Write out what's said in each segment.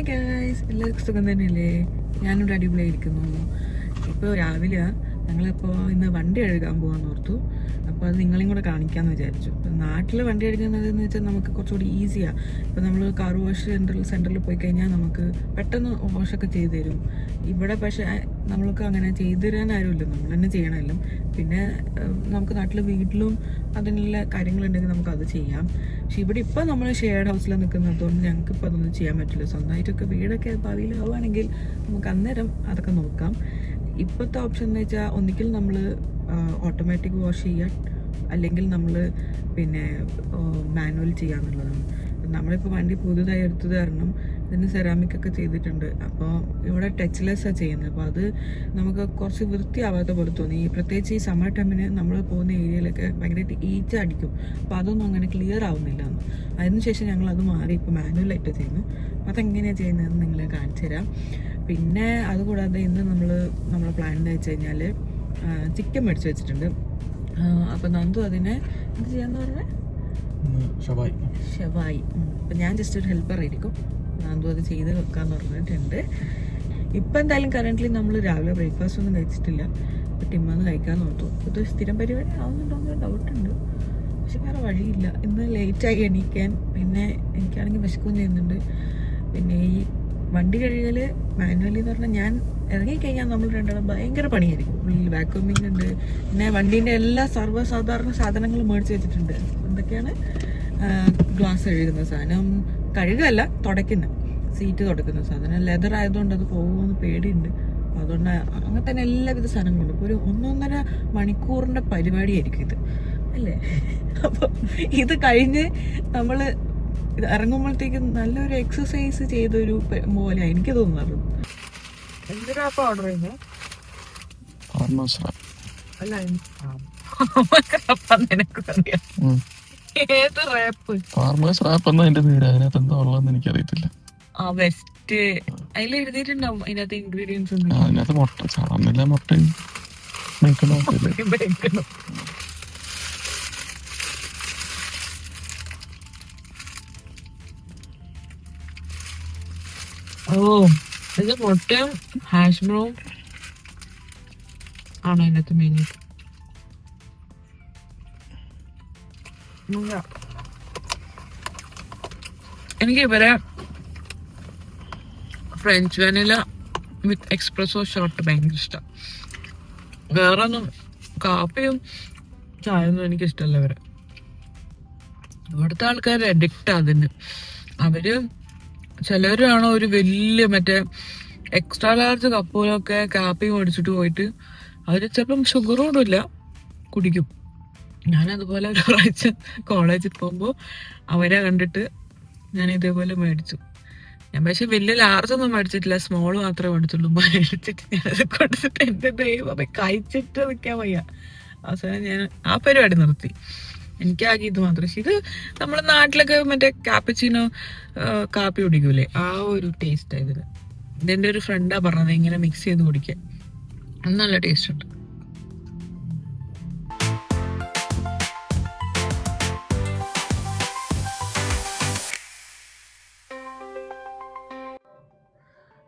Hi guys എല്ലാവർക്കും സുഖം തന്നെയല്ലേ? ഞാനിവിടെ അടിപൊളിയായിരിക്കുന്നു ഇപ്പോൾ രാവിലെ ഞങ്ങളിപ്പോൾ ഇന്ന് വണ്ടി കഴുകാൻ പോകാൻ ഓർത്തു. അപ്പോൾ അത് നിങ്ങളെയും കൂടെ കാണിക്കാമെന്ന് വിചാരിച്ചു. ഇപ്പം നാട്ടിൽ വണ്ടി എടുക്കുന്നതെന്ന് വെച്ചാൽ നമുക്ക് കുറച്ചുകൂടി ഈസിയാണ് ഇപ്പം നമ്മൾ കാർ വാഷ് സെന്ററിൽ സെന്ററിൽ പോയി കഴിഞ്ഞാൽ നമുക്ക് പെട്ടെന്ന് വാഷൊക്കെ ചെയ്തു തരും. ഇവിടെ പക്ഷേ നമ്മൾക്ക് അങ്ങനെ ചെയ്തു തരാൻ ആരുമില്ല. നമ്മൾ തന്നെ ചെയ്യണമല്ലോ. പിന്നെ നമുക്ക് നാട്ടിൽ വീട്ടിലും അതിനുള്ള കാര്യങ്ങളുണ്ടെങ്കിൽ നമുക്ക് അത് ചെയ്യാം. പക്ഷെ ഇവിടെ ഇപ്പം നമ്മൾ ഷെയർഡ് ഹൗസിൽ നിൽക്കുന്നതുകൊണ്ട് ഞങ്ങൾക്ക് ഇപ്പോൾ അതൊന്നും ചെയ്യാൻ പറ്റില്ല. സ്വന്തമായിട്ടൊക്കെ വീടൊക്കെ ഭാവിയിൽ ആവുകയാണെങ്കിൽ നമുക്ക് അന്നേരം അതൊക്കെ നോക്കാം. ഇപ്പോഴത്തെ ഓപ്ഷൻ എന്ന് വെച്ചാൽ ഒന്നിക്കൽ നമ്മൾ ഓട്ടോമാറ്റിക് വാഷ് ചെയ്യാൻ അല്ലെങ്കിൽ നമ്മൾ പിന്നെ മാനുവൽ ചെയ്യാന്നുള്ളതാണ്. നമ്മളിപ്പോൾ വണ്ടി പുതുതായി എടുത്തത് കാരണം ഇതിന് സെറാമിക് ഒക്കെ ചെയ്തിട്ടുണ്ട്. അപ്പോൾ ഇവിടെ ടച്ച്ലെസ്സാണ് ചെയ്യുന്നത്. അപ്പോൾ അത് നമുക്ക് കുറച്ച് വൃത്തിയാവാത്ത പോലെ തോന്നി. പ്രത്യേകിച്ച് ഈ സമ്മർ ടൈമിന് നമ്മൾ പോകുന്ന ഏരിയയിലൊക്കെ ഭയങ്കരമായിട്ട് ഈച്ച അടിക്കും. അപ്പോൾ അതൊന്നും അങ്ങനെ ക്ലിയർ ആവുന്നില്ല. അതിനുശേഷം ഞങ്ങൾ അത് മാറി ഇപ്പോൾ മാനുവലായിട്ട് ചെയ്യുന്നു. അപ്പോൾ അതെങ്ങനെയാണ് ചെയ്യുന്നതെന്ന് നിങ്ങളെ കാണിച്ചു തരാം. പിന്നെ അതുകൂടാതെ ഇന്ന് നമ്മൾ നമ്മളെ പ്ലാൻ എന്ന് വെച്ച് കഴിഞ്ഞാൽ ചിക്കൻ മേടിച്ച് വെച്ചിട്ടുണ്ട്. അപ്പോൾ നന്ദു അതിനെ എന്ത് ചെയ്യാന്ന് പറഞ്ഞേ? ഷവായി. ഷവായി. അപ്പം ഞാൻ ജസ്റ്റ് ഒരു ഹെൽപ്പർ ആയിരിക്കും. നന്ദു അത് ചെയ്ത് വെക്കാന്ന് പറഞ്ഞിട്ടുണ്ട്. ഇപ്പം എന്തായാലും കറന്റ്ലി നമ്മൾ രാവിലെ ബ്രേക്ക്ഫാസ്റ്റ് ഒന്നും കഴിച്ചിട്ടില്ല. അപ്പം ടിമ്മന്ന് കഴിക്കാൻ നോർത്തു. ഇത് സ്ഥിരം പരിപാടി ആവുന്നുണ്ടോ എന്നൊരു ഡൗട്ടുണ്ട് പക്ഷെ വേറെ വഴിയില്ല. ഇന്ന് ലേറ്റായി എണീക്കാൻ. പിന്നെ എനിക്കാണെങ്കിൽ വിശക്കുകയും ചെയ്യുന്നുണ്ട്. പിന്നെ ഈ വണ്ടി കഴുകൽ മാനുവലി എന്ന് പറഞ്ഞാൽ ഞാൻ ഇറങ്ങിക്കഴിഞ്ഞാൽ നമ്മൾ രണ്ടാളും ഭയങ്കര പണിയായിരിക്കും. ഉള്ളിൽ വാക്യൂമിംഗ് ഉണ്ട് പിന്നെ വണ്ടീന്റെ എല്ലാ സർവസാധാരണ സാധനങ്ങളും മേടിച്ച് വെച്ചിട്ടുണ്ട്. എന്തൊക്കെയാണ്? ഗ്ലാസ് കഴുകുന്ന സാധനം. കഴുകല്ല തുടയ്ക്കുന്ന. സീറ്റ് തുടക്കുന്ന സാധനം. ലെതർ ആയതുകൊണ്ട് അത് പോകുമെന്ന് പേടിയുണ്ട്. അതുകൊണ്ട് അങ്ങനെ തന്നെ എല്ലാവിധ സാധനങ്ങളും ഇപ്പോൾ ഒരു ഒന്നൊന്നര മണിക്കൂറിന്റെ പരിപാടിയായിരിക്കും ഇത്. അല്ലേ? അപ്പോൾ ഇത് കഴിഞ്ഞ് നമ്മൾ ഇറങ്ങുമ്പോഴത്തേക്കും നല്ലൊരു എക്സസൈസ് ചെയ്തൊരു പോലെയാണ് എനിക്ക് തോന്നുന്നത് എന്തിനാ ഓർഡർ ചെയ്യുന്നത് അല്ല ഏത് റാപ്പ്? ഫാർമേഴ്സ് റാപ്പ് എന്നാ എന്റെ പേര്? അതിനകത്ത് എന്താ ഉള്ളതെന്ന് എനിക്കറിയത്തില്ല. ആ വെസ്റ്റ് അതിൽ എഴുതിയിട്ടുണ്ടാവും അതിനകത്ത് ഇൻഗ്രീഡിയൻസ് അതിനകത്ത് മുട്ട സാധാരണ മുട്ടയും ഓ. ഇത് മുട്ടയും ഹാഷ് ബ്രൗൺ ആണ് അതിനകത്ത് മെനു എനിക്ക് ഇവരെ French vanilla with espresso shot ഭയങ്കര ഇഷ്ടം. വേറെ ഒന്നും കാപ്പിയും ചായയൊന്നും എനിക്ക് ഇഷ്ടമല്ല ഇവരെ. ഇവിടുത്തെ ആൾക്കാർ അഡിക്റ്റ് അതിന്. അവർ ചിലവരാണോ ഒരു വലിയ മറ്റേ എക്സ്ട്രാ ലാർജ് കപ്പുകളൊക്കെ കാപ്പി മേടിച്ചിട്ട് പോയിട്ട് അവർ ചിലപ്പം ഷുഗറോടും ഇല്ല കുടിക്കും. ഞാൻ അതുപോലെ ഒരു പ്രാവശ്യം കോളേജിൽ പോകുമ്പോൾ അവരെ കണ്ടിട്ട് ഞാൻ ഇതേപോലെ മേടിച്ചു. ഞാൻ പക്ഷെ വലിയ ലാർജ് ഒന്നും മേടിച്ചിട്ടില്ല സ്മോൾ മാത്രമേ മേടിച്ചുള്ളൂ. മേടിച്ചിട്ട് ഞാനത് കൊടുത്തിട്ട് എന്റെ ദൈവം കഴിച്ചിട്ട് നിൽക്കാൻ വയ്യ. അവസാനം ഞാൻ ആ പരിപാടി നിർത്തി. എനിക്കാകെ ഇത് മാത്രം. പക്ഷെ ഇത് നമ്മുടെ നാട്ടിലൊക്കെ മറ്റേ കാപ്പച്ചിനോ കാപ്പി കുടിക്കൂലേ? ആ ഒരു ടേസ്റ്റ് ഇതിന്. ഇതെന്റെ ഒരു ഫ്രണ്ടാ പറഞ്ഞത് ഇങ്ങനെ മിക്സ് ചെയ്ത് കുടിക്കാൻ. നല്ല ടേസ്റ്റ് ഉണ്ട്.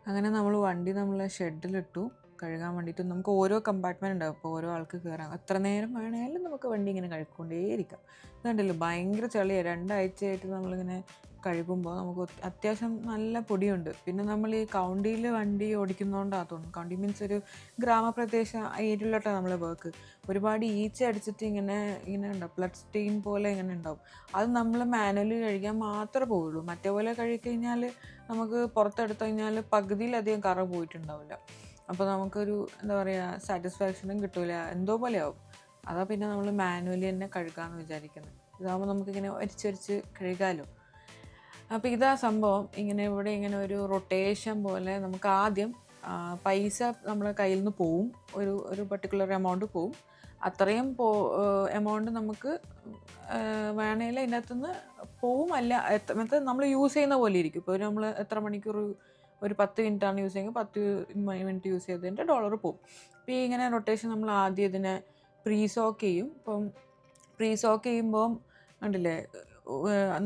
അങ്ങനെ നമ്മൾ വണ്ടി നമ്മളെ ഷെഡിലിട്ടു കഴുകാൻ വേണ്ടിയിട്ട് നമുക്ക് ഓരോ കമ്പാർട്ട്മെന്റ് ഉണ്ടാവും. അപ്പോൾ ഓരോ ആൾക്ക് കയറാം എത്ര നേരം വേണേലും നമുക്ക് വണ്ടി ഇങ്ങനെ കഴുകൊണ്ടേയിരിക്കാം ഇതുണ്ടല്ലോ ഭയങ്കര ചളിയാണ് രണ്ടാഴ്ചയായിട്ട് നമ്മളിങ്ങനെ കഴുകുമ്പോൾ നമുക്ക് അത്യാവശ്യം നല്ല പൊടിയുണ്ട്. പിന്നെ നമ്മൾ ഈ കൗണ്ടിയിൽ വണ്ടി ഓടിക്കുന്നതുകൊണ്ടാണ് തോന്നുന്നു. കൗണ്ടി മീൻസ് ഒരു ഗ്രാമപ്രദേശ ഏരിയയിലോട്ടാണ് നമ്മളെ വർക്ക് ഒരുപാട് ഈച്ച അടിച്ചിട്ട് ഇങ്ങനെ ഇങ്ങനെ ഉണ്ടാവും. ബ്ലഡ് സ്റ്റെയിൻ പോലെ ഇങ്ങനെ ഉണ്ടാവും. അത് നമ്മൾ മാനുവലി കഴിക്കാൻ മാത്രമേ പോവുള്ളൂ. മറ്റേ പോലെ കഴിക്കഴിഞ്ഞാൽ നമുക്ക് പുറത്തെടുത്തു കഴിഞ്ഞാൽ പകുതിയിലധികം കറ പോയിട്ടുണ്ടാവില്ല. അപ്പോൾ നമുക്കൊരു എന്താ പറയുക സാറ്റിസ്ഫാക്ഷനും കിട്ടൂല. എന്തോ പോലെ ആവും അതാ പിന്നെ നമ്മൾ മാനുവലി തന്നെ കഴുകാമെന്ന് വിചാരിക്കുന്നത് ഇതാകുമ്പോൾ നമുക്കിങ്ങനെ ഒരിച്ചൊരിച്ച് കഴുകാമല്ലോ അപ്പോൾ ഇതാ സംഭവം. ഇങ്ങനെ ഇവിടെ ഇങ്ങനെ ഒരു റൊട്ടേഷൻ പോലെ നമുക്ക് ആദ്യം പൈസ നമ്മളെ കയ്യിൽ നിന്ന് പോവും. ഒരു ഒരു പർട്ടിക്കുലർ എമൗണ്ട് പോവും. അത്രയും പോ എമൗണ്ട് നമുക്ക് വേണേൽ അതിനകത്തുനിന്ന് പോവും. അല്ല എത്ര നമ്മൾ യൂസ് ചെയ്യുന്ന പോലെ ഇരിക്കും. ഇപ്പോൾ നമ്മൾ എത്ര മണിക്കൂർ ഒരു പത്ത് മിനിറ്റ് ആണ് യൂസ് ചെയ്യുന്നത്. പത്ത് മിനിറ്റ് യൂസ് ചെയ്തതിന്റെ ഡോളർ പോകും അപ്പോൾ ഇങ്ങനെ റൊട്ടേഷൻ നമ്മൾ ആദ്യം ഇതിനെ പ്രീ സോക്ക് ചെയ്യും. ഇപ്പം പ്രീ സോക്ക് ചെയ്യുമ്പം കണ്ടില്ലേ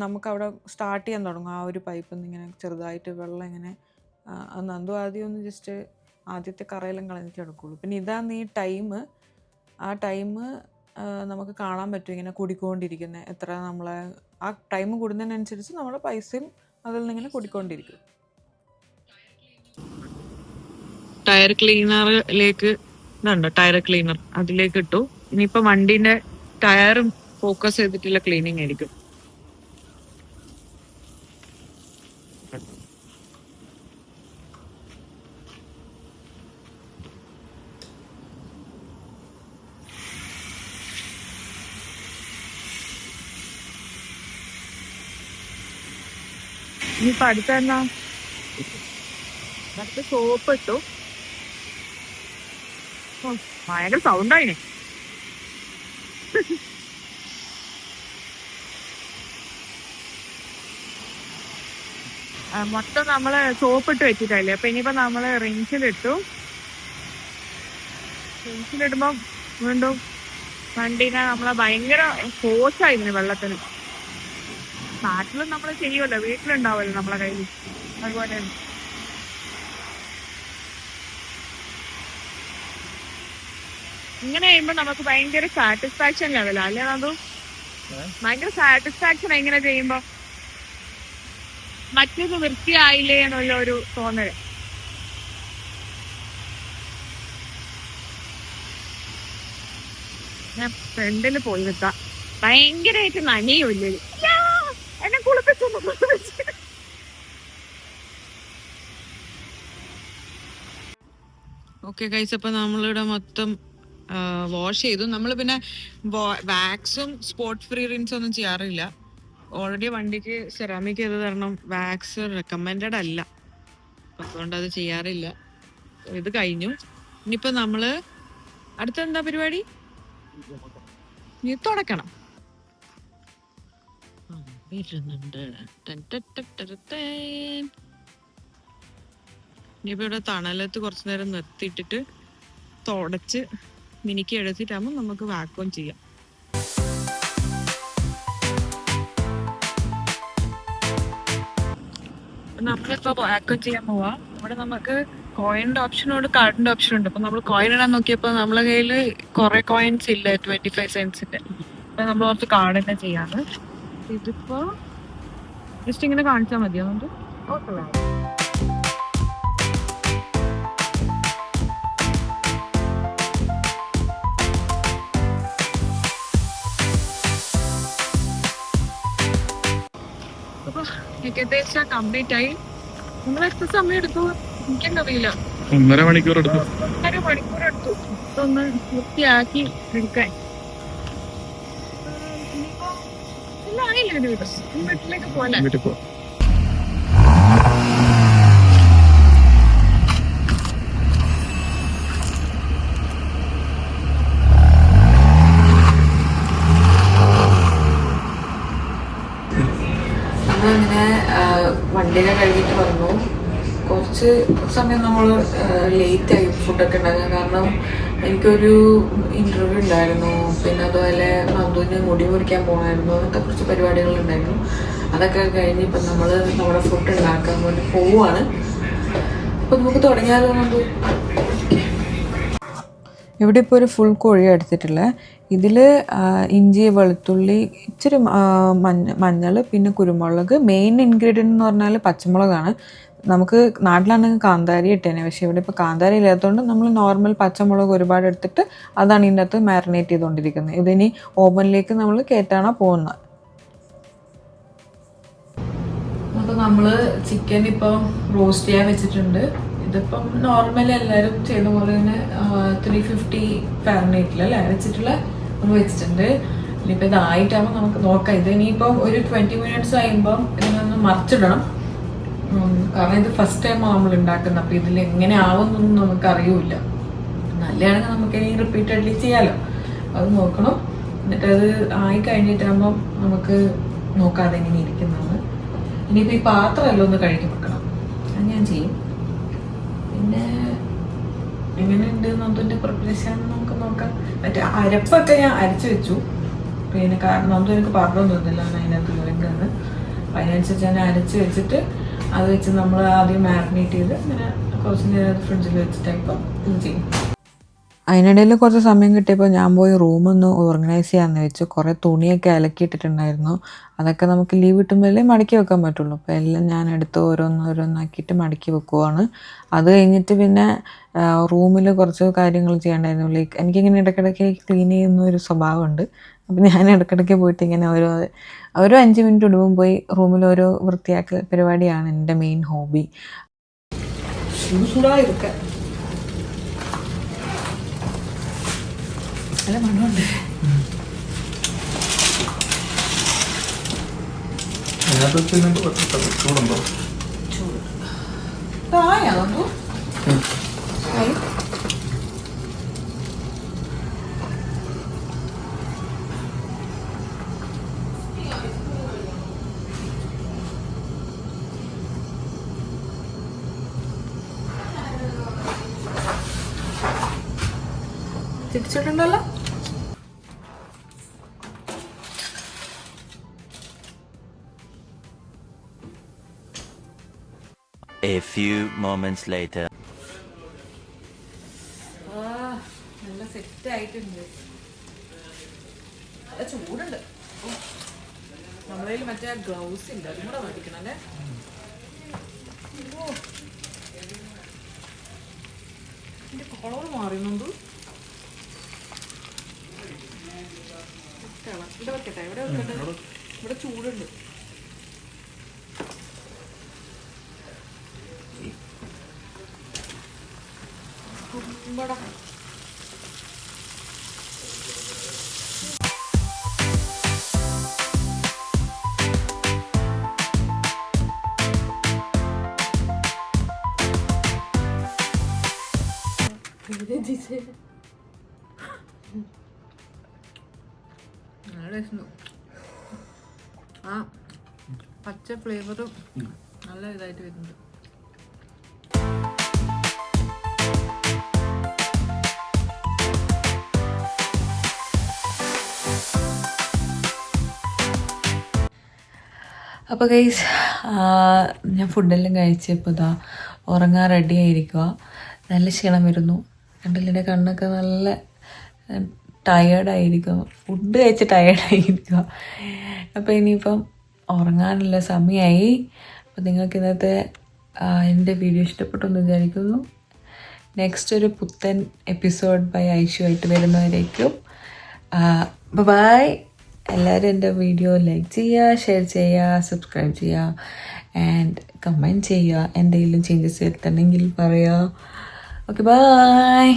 നമുക്കവിടെ സ്റ്റാർട്ട് ചെയ്യാൻ തുടങ്ങും. ആ ഒരു പൈപ്പിൽ നിന്ന് ഇങ്ങനെ ചെറുതായിട്ട് വെള്ളം ഇങ്ങനെ നന്ദു ആദ്യം ഒന്ന് ജസ്റ്റ് ആദ്യത്തെ കറയെല്ലാം കളഞ്ഞിട്ട് എടുക്കുള്ളൂ. പിന്നെ ഇതാണ് ഈ ടൈം ആ ടൈം നമുക്ക് കാണാൻ പറ്റും ഇങ്ങനെ കൂടിക്കൊണ്ടിരിക്കുന്നത്. എത്ര നമ്മളെ ആ ടൈം കൂടുന്നതിനനുസരിച്ച് നമ്മുടെ പൈസയും അതിൽ നിന്ന് ഇങ്ങനെ കൂടിക്കൊണ്ടിരിക്കും. ടയർ ക്ലീനറിലേക്ക് ഇതുണ്ട് ടയർ ക്ലീനർ അതിലേക്ക് ഇട്ടു. ഇനിയിപ്പോ വണ്ടീന്റെ ടയറും ഫോക്കസ് ചെയ്തിട്ടുള്ള ക്ലീനിങ് ആയിരിക്കും. ഇനിയിപ്പോ അടുത്ത എന്നാ സോപ്പ് ഇട്ടു. ഭയങ്കര സൗണ്ടായിനെ മൊത്തം നമ്മൾ സോപ്പിട്ട് വെച്ചിട്ടല്ലേ അപ്പൊ ഇനിയിപ്പോ നമ്മൾ റിൻസിലിട്ടു റിൻസിലിടുമ്പോ വീണ്ടും വണ്ടീനെ നമ്മളെ ഭയങ്കര ഫോഴ്സായിരുന്നു വെള്ളത്തിന്. നാട്ടിലും നമ്മൾ ചെയ്യുമല്ലോ വീട്ടിലുണ്ടാവുമല്ലോ നമ്മളെ കയ്യിൽ അതുപോലെ ഇങ്ങനെ ചെയ്യുമ്പോ നമുക്ക് ഭയങ്കര സാറ്റിസ്ഫാക്ഷൻ ലെവലാ അല്ലേ നന്ദു ഭയങ്കര സാറ്റിസ്ഫാക്ഷൻ എങ്ങനെ ചെയ്യുമ്പോ? മറ്റേത് വൃത്തിയായില്ലേ എന്നുള്ള ഒരു തോന്നൽ. ഞാൻ ഫ്രണ്ടിൽ പോയി നിൽക്കാം ഭയങ്കരമായിട്ട് നനയുമില്ലേ എന്നെ കുളിപ്പിച്ചു കുളിപ്പിച്ചു. ഓക്കെ കൈസ് അപ്പം നമ്മളിവിടെ മൊത്തം വാഷ് ചെയ്തു. നമ്മൾ പിന്നെ വാക്സും സ്പോട്ട് ഫ്രീ റിൻസ് ഒന്നും ചെയ്യാറില്ല. ഓൾറെഡി വണ്ടിക്ക് സെറാമിക് ചെയ്ത് തരണം വാക്സ് റെക്കമെൻഡഡ് അല്ല. അതുകൊണ്ട് അത് ചെയ്യാറില്ല. ഇത് കഴിഞ്ഞു. ഇനിയിപ്പോ നമ്മൾ അടുത്ത എന്താ പരിപാടി? ഇനി തുടക്കണം. വരുന്നുണ്ട്. ഇവിടെ തണലത്ത് കുറച്ചു നേരം നിർത്തിയിട്ടിട്ട് തുടച്ച് മിനിക്ക് എടുത്തിട്ടാകുമ്പോൾ നമുക്ക് വാക്വം ചെയ്യാം. നമ്മളിപ്പോ വാക്വം ചെയ്യാൻ പോവാ. ഇവിടെ നമുക്ക് കോയിന്റെ ഓപ്ഷനോട് കാർഡിന്റെ ഓപ്ഷൻ ഉണ്ട്. അപ്പൊ നമ്മൾ കോയിൻ ഇടാൻ നോക്കിയപ്പോ നമ്മളെ കയ്യിൽ കുറെ കോയിൻസ് ഇല്ല ട്വന്റി ഫൈവ് സെൻസിന്റെ അപ്പൊ നമ്മൾ കുറച്ച് കാർഡ് തന്നെ ചെയ്യാറ് ഇതിപ്പോ ജസ്റ്റ് ഇങ്ങനെ കാണിച്ചാൽ മതിയോ? നമുക്ക്? ഓക്കെ ഏകദേശം കംപ്ലീറ്റ് ആയി. നിങ്ങൾ എത്ര സമയം എടുത്തു? എനിക്കെന്നറിയില്ല. ഒന്നര മണിക്കൂർ എടുത്തു. ഒന്നര മണിക്കൂർ എടുത്തു. ഇതൊന്ന് വൃത്തിയാക്കി എടുക്കാൻ. ആയില്ലേ ഒരു വീട്ടിലേക്ക് പോലെ വീട്ടിൽ പോ അങ്ങനെ വണ്ടിയൊക്കെ കഴിഞ്ഞിട്ട് വന്നു. കുറച്ച് സമയം നമ്മൾ ലേറ്റ് ആയി ഫുഡൊക്കെ ഉണ്ടാക്കാൻ കാരണം എനിക്കൊരു ഇന്റർവ്യൂ ഉണ്ടായിരുന്നു. പിന്നെ അതുപോലെ നന്ദുവിന് മുടി മുറിക്കാൻ പോകണമായിരുന്നു അങ്ങനത്തെ കുറച്ച് പരിപാടികളുണ്ടായിരുന്നു അതൊക്കെ കഴിഞ്ഞ് ഇപ്പം നമ്മൾ നമ്മുടെ ഫുഡ് ഉണ്ടാക്കാൻ വേണ്ടി പോവുകയാണ് അപ്പം നമുക്ക് തുടങ്ങിയാലോ നന്ദു? ഇവിടെ ഇപ്പോൾ ഒരു ഫുൾ കോഴിയാണ് എടുത്തിട്ടുള്ളത് ഇതിൽ ഇഞ്ചി വെളുത്തുള്ളി ഇച്ചിരി മഞ്ഞ മഞ്ഞൾ പിന്നെ കുരുമുളക്. മെയിൻ ഇൻഗ്രീഡിയന്റ് എന്ന് പറഞ്ഞാൽ പച്ചമുളകാണ്. നമുക്ക് നാട്ടിലാണെങ്കിൽ കാന്താരി ഇട്ടേനെ. പക്ഷേ ഇവിടെ ഇപ്പോൾ കാന്താരി ഇല്ലാത്തതുകൊണ്ട് നമ്മൾ നോർമൽ പച്ചമുളക് ഒരുപാട് എടുത്തിട്ട് അതാണ് ഇതിന്റെ അകത്ത് മാരിനേറ്റ് ചെയ്തുകൊണ്ടിരിക്കുന്നത് ഇതിനി ഓവനിലേക്ക് നമ്മൾ കയറ്റാണ് പോകുന്നത് അപ്പോൾ നമ്മൾ ചിക്കൻ ഇപ്പം റോസ്റ്റ് ചെയ്യാൻ വെച്ചിട്ടുണ്ട്. ഇതിപ്പം നോർമൽ എല്ലാവരും ചെയ്യുന്ന പോലെ തന്നെ ത്രീ ഫിഫ്റ്റി ഫാരനൈറ്റിൽ അല്ലേ? വെച്ചിട്ടുള്ള നമ്മൾ വെച്ചിട്ടുണ്ട്. ഇനിയിപ്പോൾ ഇതായിട്ടാകുമ്പോൾ നമുക്ക് നോക്കാം. ഇത് ഇനിയിപ്പം ഒരു ട്വന്റി മിനിറ്റ്സ് കഴിയുമ്പം ഇതിനൊന്ന് മറിച്ചിടണം. കാരണം ഇത് ഫസ്റ്റ് ടൈമാണ് നമ്മൾ ഉണ്ടാക്കുന്നത്. അപ്പോൾ ഇതിൽ എങ്ങനെ ആവുമെന്നൊന്നും നമുക്ക് അറിയില്ല. നല്ലതാണെങ്കിൽ നമുക്ക് ഇനി റിപ്പീറ്റഡ്ലി ചെയ്യാമല്ലോ അത് നോക്കണം. എന്നിട്ട് അത് ആയി കഴിഞ്ഞിട്ടാകുമ്പം നമുക്ക് നോക്കാതെ എങ്ങനെ ഇരിക്കുന്നതാണ്. ഇനിയിപ്പോൾ ഈ പാത്രമല്ലോ ഒന്ന് കഴുകി വെക്കണം. അത് ഞാൻ ചെയ്യും. പിന്നെ എങ്ങനെയുണ്ട് നന്ദുവിന്റെ പ്രിപ്പറേഷൻ നമുക്ക് നോക്കാം. മറ്റേ അരപ്പൊക്കെ ഞാൻ അരച്ചു വെച്ചു. പിന്നെ കാരണം ഒന്നും എനിക്ക് പറഞ്ഞു തോന്നില്ല അതിനകത്ത് അപ്പം അതിനനുസരിച്ച് ഞാൻ അരച്ച് വെച്ചിട്ട് അത് വെച്ച് നമ്മൾ ആദ്യം മാരിനേറ്റ് ചെയ്ത് അങ്ങനെ കുറച്ച് നേരം ഫ്രിഡ്ജിൽ വെച്ചിട്ട് ഇപ്പം ചെയ്യും. അതിനിടയിൽ കുറച്ച് സമയം കിട്ടിയപ്പോൾ ഞാൻ പോയി റൂമൊന്ന് ഓർഗനൈസ് ചെയ്യാമെന്ന് വെച്ചു കുറേ തുണിയൊക്കെ അലക്കിയിട്ടിട്ടുണ്ടായിരുന്നു. അതൊക്കെ നമുക്ക് ലീവ് കിട്ടുമ്പോഴേ മടക്കി വെക്കാൻ പറ്റുള്ളൂ. അപ്പോൾ എല്ലാം ഞാൻ എടുത്ത് ഓരോന്ന് ഓരോന്നാക്കിയിട്ട് മടക്കി വെക്കുവാണ്. അത് കഴിഞ്ഞിട്ട് പിന്നെ റൂമിൽ കുറച്ച് കാര്യങ്ങൾ ചെയ്യണ്ടായിരുന്നു. ലൈക്ക് എനിക്കിങ്ങനെ ഇടയ്ക്കിടയ്ക്ക് ക്ലീൻ ചെയ്യുന്ന ഒരു സ്വഭാവമുണ്ട്. അപ്പം ഞാൻ ഇടയ്ക്കിടയ്ക്ക് പോയിട്ട് ഇങ്ങനെ ഓരോ ഓരോ അഞ്ച് മിനിറ്റ് ഇടുമ്പം പോയി റൂമിൽ ഓരോ വൃത്തിയാക്കൽ പരിപാടിയാണ് എന്റെ മെയിൻ ഹോബി ചൂടായിരിക്കാം നല്ല മണമുണ്ട്. ചൂടുണ്ടോ? ചൂട്. തിരിച്ചിട്ടുണ്ടല്ലോ? A few moments later. നല്ല സെറ്റ് ആയിട്ടുണ്ട് ഇവിടെ ചൂടുണ്ട്. നല്ല ആ പച്ച ഫ്ലേവറും നല്ല ഇതായിട്ട് വരുന്നുണ്ട്. അപ്പോൾ ഗൈസ് ഞാൻ ഫുഡെല്ലാം കഴിച്ചപ്പോൾ ഇതാ ഉറങ്ങാൻ റെഡി ആയിരിക്കുക നല്ല ക്ഷീണം വരുന്നു. കണ്ടില്ലേ കണ്ണൊക്കെ നല്ല ടയേർഡായിരിക്കും ഫുഡ് കഴിച്ച് ടയേർഡായിരിക്കുക അപ്പോൾ ഇനിയിപ്പം ഉറങ്ങാനുള്ള സമയമായി അപ്പോൾ നിങ്ങൾക്ക് ഇന്നത്തെ എന്റെ വീഡിയോ ഇഷ്ടപ്പെട്ടെന്ന് വിചാരിക്കുന്നു. നെക്സ്റ്റ് ഒരു പുത്തൻ എപ്പിസോഡ് ബൈ ഐഷു ആയിട്ട് വരുന്നവരേക്കും. ബൈ എല്ലാവരും എന്റെ വീഡിയോ ലൈക്ക് ചെയ്യുക ഷെയർ ചെയ്യുക സബ്സ്ക്രൈബ് ചെയ്യുക ആൻഡ് കമന്റ് ചെയ്യുക. എന്തെങ്കിലും ചേഞ്ചസ് വരുത്തണമെങ്കിൽ പറയുക. Okay bye